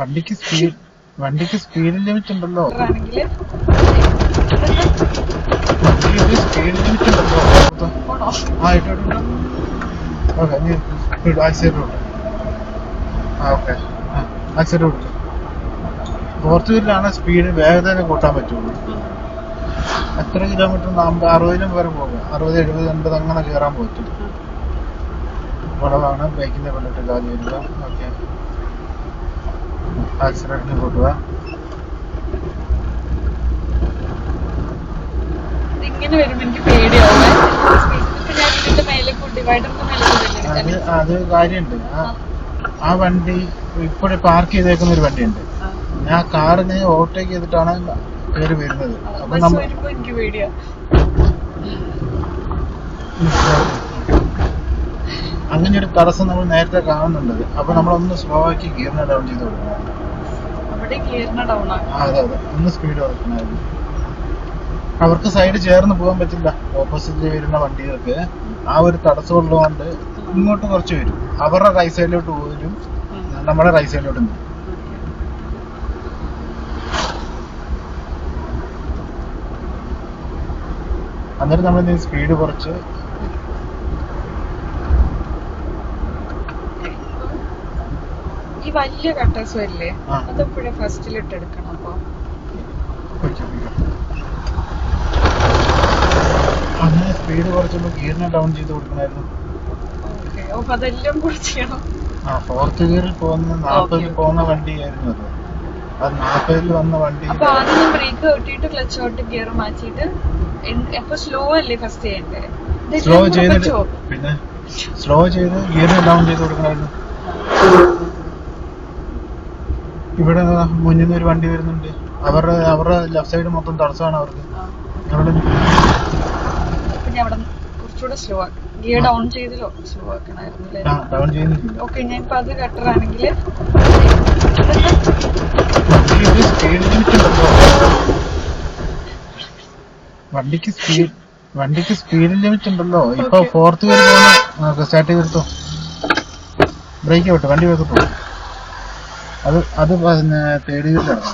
വണ്ടിക്ക് സ്പീഡ് വണ്ടിക്ക് speed limit ഉണ്ടല്ലോ. സ്പീഡ് ലിമിറ്റ് ഉണ്ടല്ലോ. ആ ഇട്ടോട്ട്. ഓക്കെ നീ സ്പീഡ് ആക്സിഡന്റ് കൊടുത്തു ആ ഓക്കെ. ആക്സിഡന്റ് കൊടുത്തു ഫോർത്ത് വീലിലാണ് സ്പീഡ് വേഗത കൂട്ടാൻ പറ്റുള്ളൂ. എത്ര കിലോമീറ്റർ നാമ്പ അറുപതിലും വരെ പോകും. അറുപത് എഴുപത് എൺപത് അങ്ങനെ കയറാൻ പറ്റും. വളവാണ് ബൈക്കിന്റെ കൊണ്ടിട്ട് കാലി വരിക. ഓക്കെ. ആക്സിഡന്റിന് കൂട്ടുക ഇങ്ങനെ വരുമ്പോ എനിക്ക് പേടിയാവേ ഞാൻ അത് അത് കാര്യമുണ്ട്. ആ വണ്ടി ഇപ്പോഴും പാർക്ക് ചെയ്തേക്കുന്ന ഒരു വണ്ടിയുണ്ട്. ഞാൻ കാറിനെ ഓവർടേക്ക് ചെയ്തിട്ടാണ് കയറി വരുന്നത്. അപ്പൊ നമ്മൾ എനിക്ക് പേടിയാ. അങ്ങനെ ഒരു തടസ്സം നമ്മൾ നേരത്തെ കാണുന്നുണ്ട്. അപ്പൊ നമ്മളൊന്ന് സ്ലോ ആക്കി ഗിയറിനെ ഡൗൺ ചെയ്ത് കൊടുക്കണം അവിടെ ഗിയറിന് ഡൗൺ ആണ് ആ, അതെ അതെ. ഒന്ന് സ്പീഡ് കുറയ്ക്കണമായിരുന്നു. അവർക്ക് സൈഡ് ചേർന്ന് പോകാൻ പറ്റില്ല. ഓപ്പോസിറ്റിൽ വരുന്ന വണ്ടികൾക്ക് ആ ഒരു തടസ്സം ഉള്ളതുകൊണ്ട് ഇങ്ങോട്ട് കുറച്ച് വരും. അവരുടെ റൈറ്റ് സൈഡിലോട്ട് പോരും. നമ്മുടെ റൈറ്റ് സൈഡിലോട്ട് വരും അന്നേരം നമ്മൾ സ്പീഡ് കുറച്ച് ഈ വലിയ കട്ടേഴ്സ് വരില്ലേ. അതെപ്പോഴും ഫസ്റ്റിൽ ഇട്ടെടുക്കണം അപ്പൊ? അങ്ങനെ സ്പീഡ് കുറച്ചുമ്പോൾ ഗിയറിനെ ഡൗൺ ചെയ്ത് കൊടുക്കണമായിരുന്നു അപ്പൊ അതെല്ലാം കൂടെ ചെയ്യണം ആ ഫോർത്ത് ഗിയറിൽ പോകുന്ന നാൽപ്പതിൽ പോകുന്ന പോകുന്ന വണ്ടിയായിരുന്നു അത്. അത് നാൽപ്പതിൽ വന്ന വണ്ടി. അപ്പൊ ആദ്യം ബ്രേക്ക് കെട്ടിയിട്ട് ക്ലച്ച് ഔട്ട് ഗിയർ മാറ്റിയിട്ട് എന്ത്- അപ്പൊ സ്ലോ അല്ലേ ഫസ്റ്റ് ചെയ്യണ്ടേ? സ്ലോ ചെയ്തിട്ട് പിന്നെ സ്ലോ ചെയ്ത് ഗിയറിനെ ഡൗൺ ചെയ്ത് കൊടുക്കണമായിരുന്നു ഇവിടെ മുന്നിൽ നിന്ന് ഒരു വണ്ടി വരുന്നുണ്ട്. അവരുടെ അവരുടെ ലെഫ്റ്റ് സൈഡ് മൊത്തം തടസ്സമാണ് അവർക്ക്. അവിടെ കുറച്ചുകൂടെ സ്ലോ ആക്കി ഗിയർ ഡൗൺ സ്ലോ ആക്കണായിരുന്നു ഓക്കെ ഞാൻ ഇപ്പൊ അത് കട്ടറാണെങ്കിൽ വണ്ടിക്ക് സ്പീഡ് വണ്ടിക്ക് സ്പീഡ് ലിമിറ്റ് ഉണ്ടല്ലോ. ഇപ്പൊ ഫോർത്ത് പോകുന്ന സ്റ്റാർട്ട് ചെയ്തെടുത്തോ ബ്രേക്ക് വിട്ടു വണ്ടി വേഗം പോകും അത് അത് പിന്നെ തേർഡ് ഗിയറിലാണ്